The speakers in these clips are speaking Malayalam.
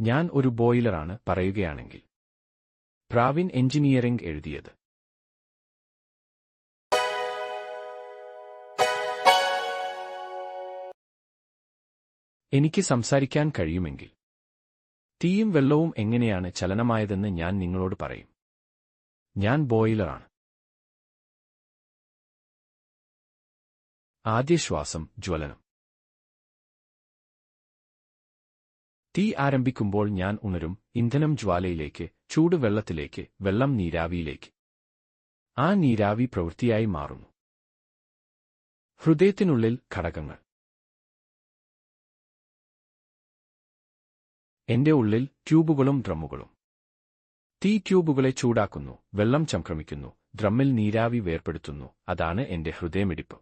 ഞാൻ ഒരു ബോയിലറാണ് പറയുകയാണെങ്കിൽ. പ്രാവിൻ എഞ്ചിനീയറിംഗ് എഴുതിയത്. എനിക്ക് സംസാരിക്കാൻ കഴിയുമെങ്കിൽ. തീയും വെള്ളവും എങ്ങനെയാണ് ചലനമായതെന്ന് ഞാൻ നിങ്ങളോട് പറയും. ഞാൻ ബോയിലറാണ്. ആദ്യ ശ്വാസം ജ്വലനം. തീ ആരംഭിക്കുമ്പോൾ ഞാൻ ഉണരും ഇന്ധനം ജ്വാലയിലേക്ക് ചൂടുവെള്ളത്തിലേക്ക് വെള്ളം നീരാവിയിലേക്ക്. ആ നീരാവി പ്രവൃത്തിയായി മാറുന്നു. ഹൃദയത്തിനുള്ളിൽ ഘടകങ്ങൾ. എന്റെ ഉള്ളിൽ ട്യൂബുകളും ഡ്രമ്മുകളും. തീ ട്യൂബുകളെ ചൂടാക്കുന്നു വെള്ളം ചംക്രമിക്കുന്നു ഡ്രമ്മിൽ നീരാവി വേർപ്പെടുത്തുന്നു അതാണ് എന്റെ ഹൃദയമിടിപ്പ്.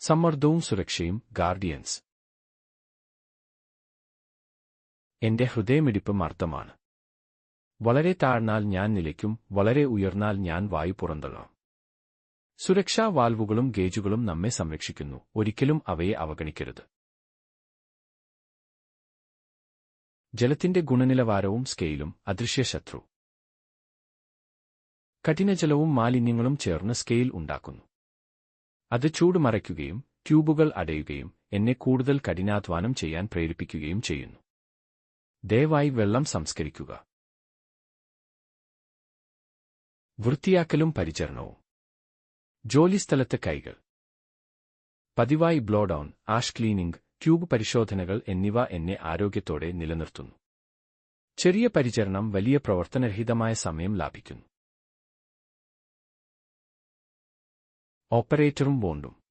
സമ്മർദ്ദവും സുരക്ഷയും ഗാർഡിയൻസ്. എന്റെ ഹൃദയമിടിപ്പ് മർദ്ദമാണ്. വളരെ താഴ്ന്നാൽ ഞാൻ നിലയ്ക്കും വളരെ ഉയർന്നാൽ ഞാൻ വായു പുറന്തള്ളാം. സുരക്ഷാ വാൽവുകളും ഗേജുകളും നമ്മെ സംരക്ഷിക്കുന്നു ഒരിക്കലും അവയെ അവഗണിക്കരുത്. ജലത്തിന്റെ ഗുണനിലവാരവും സ്കെയിലും അദൃശ്യ ശത്രു. കഠിനജലവും മാലിന്യങ്ങളും ചേർന്ന് സ്കെയിൽ ഉണ്ടാക്കുന്നു. അത് ചൂട് മറയ്ക്കുകയും ട്യൂബുകൾ അടയുകയും എന്നെ കൂടുതൽ കഠിനാധ്വാനം ചെയ്യാൻ പ്രേരിപ്പിക്കുകയും ചെയ്യുന്നു. ദയവായി വെള്ളം സംസ്കരിക്കുക. വൃത്തിയാക്കലും പരിചരണവും. ജോലിസ്ഥലത്ത് കൈകൾ. പതിവായി ബ്ലോഡൌൺ ആഷ് ക്ലീനിംഗ് ട്യൂബ് പരിശോധനകൾ എന്നിവ എന്നെ ആരോഗ്യത്തോടെ നിലനിർത്തുന്നു. ചെറിയ പരിചരണം വലിയ പ്രവർത്തനരഹിതമായ സമയം ലാഭിക്കുന്നു. ഓപ്പറേറ്ററും ബോണ്ടും.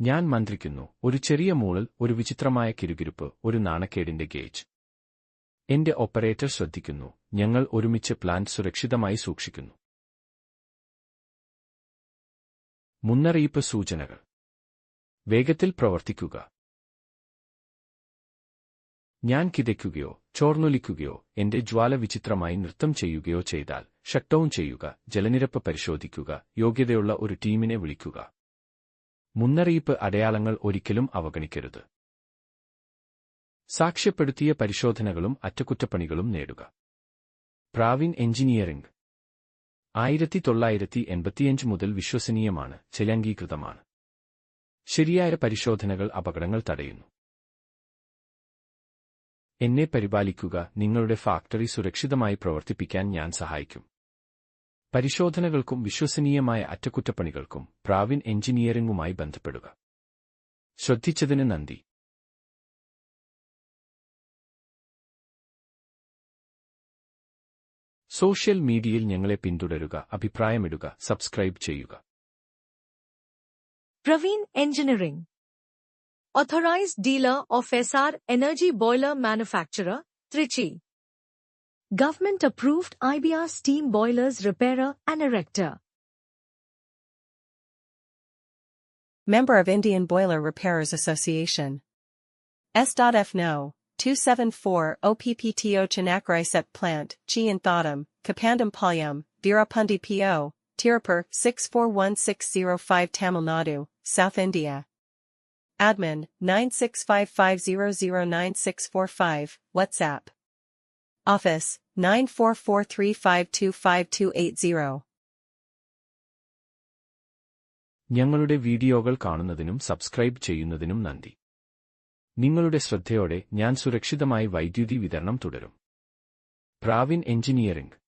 ഞാൻ മന്ത്രിക്കുന്നു. ഒരു ചെറിയ മൂളിൽ ഒരു വിചിത്രമായ കിരുകിരുപ്പ് ഒരു നാണക്കേടിന്റെ ഗേജ്. എന്റെ ഓപ്പറേറ്റർ ശ്രദ്ധിക്കുന്നു. ഞങ്ങൾ ഒരുമിച്ച് പ്ലാന്റ് സുരക്ഷിതമായി സൂക്ഷിക്കുന്നു. മുന്നറിയിപ്പ് സൂചനകൾ. വേഗത്തിൽ പ്രവർത്തിക്കുക. ഞാൻ കിതയ്ക്കുകയോ ചോർന്നൊലിക്കുകയോ എന്റെ ജ്വാല വിചിത്രമായി നൃത്തം ചെയ്യുകയോ ചെയ്താൽ ഷട്ട് ഡൗൺ ചെയ്യുക ജലനിരപ്പ് പരിശോധിക്കുക യോഗ്യതയുള്ള ഒരു ടീമിനെ വിളിക്കുക. മുന്നറിയിപ്പ് അടയാളങ്ങൾ ഒരിക്കലും അവഗണിക്കരുത്. സാക്ഷ്യപ്പെടുത്തിയ പരിശോധനകളും അറ്റകുറ്റപ്പണികളും നേടുക. പ്രാവിൻ എഞ്ചിനീയറിംഗ് ആയിരത്തി തൊള്ളായിരത്തി എൺപത്തിയഞ്ച് മുതൽ വിശ്വസനീയമാണ് ചിലംഗീകൃതമാണ് ശരിയായ പരിശോധനകൾ അപകടങ്ങൾ തടയുന്നു. എന്നെ പരിപാലിക്കുക നിങ്ങളുടെ ഫാക്ടറി സുരക്ഷിതമായി പ്രവർത്തിപ്പിക്കാൻ ഞാൻ സഹായിക്കും. പരിശോധനകൾക്കും വിശ്വസനീയമായ അറ്റകുറ്റപ്പണികൾക്കും പ്രാവിൻ എഞ്ചിനീയറിംഗുമായി ബന്ധപ്പെടുക. ശ്രദ്ധിച്ചതിന് നന്ദി. സോഷ്യൽ മീഡിയയിൽ ഞങ്ങളെ പിന്തുടരുക അഭിപ്രായമിടുക സബ്സ്ക്രൈബ് ചെയ്യുക. Praveen engineering authorised dealer of SR energy boiler manufacturer Trichy. Government approved IBR steam boilers repairer and erector. Member of Indian Boiler Repairers Association. S.F. No. 274 OPPTO Chanakrai Set Plant, Chi and Thodam, Kapandam Palyam, Virapundi PO, Tirupur 641605 Tamil Nadu, South India. Admin 9655009645, WhatsApp. Office 94435252280. ഞങ്ങളുടെ വീഡിയോകൾ കാണുന്നതിനും സബ്സ്ക്രൈബ് ചെയ്യുന്നതിനും നന്ദി. നിങ്ങളുടെ ശ്രദ്ധയോടെ ഞാൻ സുരക്ഷിതമായി വൈദ്യുതി വിതരണം തുടരും. പ്രാവിൻ എഞ്ചിനീയറിംഗ്.